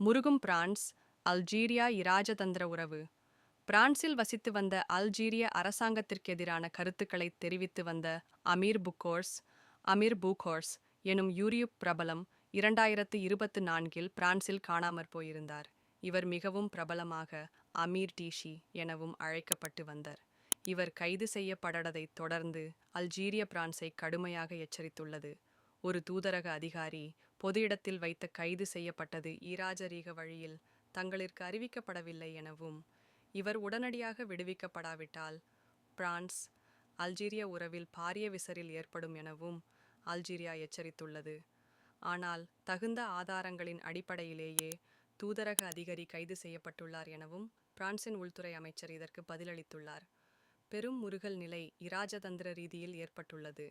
முருகும் France Algeria இராஜதந்திர உறவு. பிரான்சில் வசித்து வந்த அல்ஜீரிய அரசாங்கத்திற்கு எதிரான கருத்துக்களை தெரிவித்து வந்த அமீர் புக்கோர்ஸ் அமீர் பூகோர்ஸ் எனும் யூரியுப் பிரபலம் இரண்டாயிரத்து இருபத்து நான்கில் பிரான்சில் காணாமற் போயிருந்தார். இவர் மிகவும் பிரபலமாக அமீர் டிஷி எனவும் அழைக்கப்பட்டு வந்தார். இவர் கைது செய்யப்படதைத் தொடர்ந்து அல்ஜீரிய பிரான்சை கடுமையாக எச்சரித்துள்ளது. ஒரு தூதரக அதிகாரி பொது இடத்தில் வைத்த கைது செய்யப்பட்டது ஈராஜரீக வழியில். தங்களிற்கு அறிவிக்கப்படவில்லை எனவும் இவர் உடனடியாக விடுவிக்கப்படாவிட்டால் பிரான்ஸ் அல்ஜீரிய உறவில் பாரிய விசரில் ஏற்படும் எனவும் அல்ஜீரியா எச்சரித்துள்ளது. ஆனால் தகுந்த ஆதாரங்களின் அடிப்படையிலேயே தூதரக அதிகாரி கைது செய்யப்பட்டுள்ளார் எனவும் பிரான்சின் உள்துறை அமைச்சர் இதற்கு பதிலளித்துள்ளார். பெரும் முருகல் நிலை இராஜதந்திர ரீதியில் ஏற்பட்டுள்ளது.